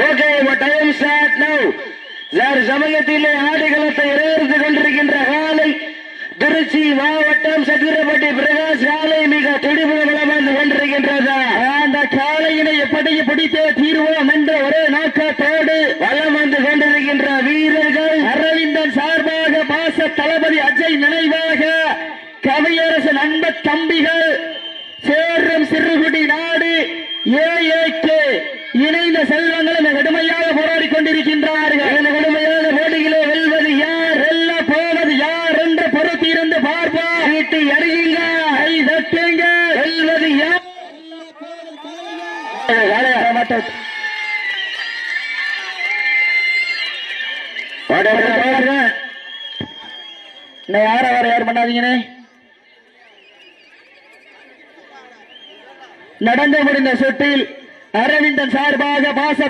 Okay time start now யார் சமயத்திலே ஆடுகளத்தை இறையிறது கொண்டிருக்கின்ற காலை திருச்சி மாவட்டம் சத்திரப்பட்டி பிரகாஷ் காலை மிக துடிப்புடன் வந்து கொண்டிருக்கின்றது. அந்த காலையினை எப்படி பிடித்தே தீர்வோம் என்ற ஒரே நோக்கத்தோடு வலம் வந்து கொண்டிருக்கின்ற வீரர்கள் அரவிந்தன் சார்பாக பாச தளபதி அஜய் நினைவாக கவியரசன் அன்ப தம்பிகள் சேரும் சிறுகுடி நாடு ஏஏக்கு இணைந்த செல்வங்களும் கடுமையாக போராடி கொண்டிருக்கின்றார்கள். இந்த கடுமையான போட்டியிலே வெல்வது யார்? வெல்ல போவது யார் என்று பொறுத்திருந்து பார்ப்போம். வீட்டு அறியுங்க கை தட்டுங்க. வெல்வது யார்? யார? வர யார் பண்ணாதீங்கண்ணே. நடந்து முடிந்த சுற்றில் அரவிந்தன் சார்பாக பாச